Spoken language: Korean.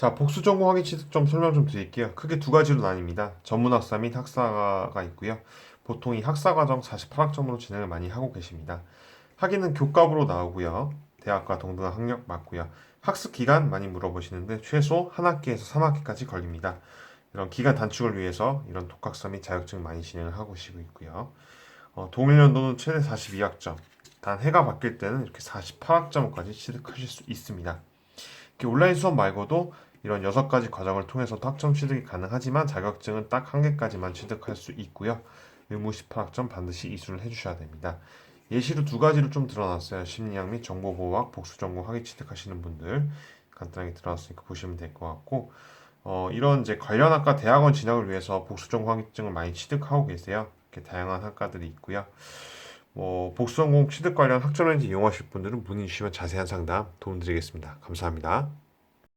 자, 복수 전공 학위 취득 좀 설명 좀 드릴게요. 크게 두 가지로 나뉩니다. 전문 학사 및 학사가 있고요. 보통 이 학사 과정 48학점으로 진행을 많이 하고 계십니다. 학위는 교과부로 나오고요. 대학과 동등한 학력 맞고요. 학습 기간 많이 물어보시는데 최소 한 학기에서 3학기까지 걸립니다. 이런 기간 단축을 위해서 이런 독학사 및 자격증 많이 진행을 하고 있고요. 어, 동일 연도는 최대 42학점. 단 해가 바뀔 때는 이렇게 48학점까지 취득하실 수 있습니다. 이렇게 온라인 수업 말고도 이런 여섯 가지 과정을 통해서도 학점 취득이 가능하지만 자격증은 딱 한 개까지만 취득할 수 있고요. 의무 18학점 반드시 이수를 해주셔야 됩니다. 예시로 두 가지로 좀 드러났어요. 심리학 및 정보보호학 복수 전공 학위 취득하시는 분들 간단하게 드러났으니까 보시면 될 것 같고 어, 이런 이제 관련 학과 대학원 진학을 위해서 복수 전공 학위증을 많이 취득하고 계세요. 이렇게 다양한 학과들이 있고요. 뭐 복수 전공 취득 관련 학점 렌즈 이용하실 분들은 문의 주시면 자세한 상담 도움드리겠습니다. 감사합니다.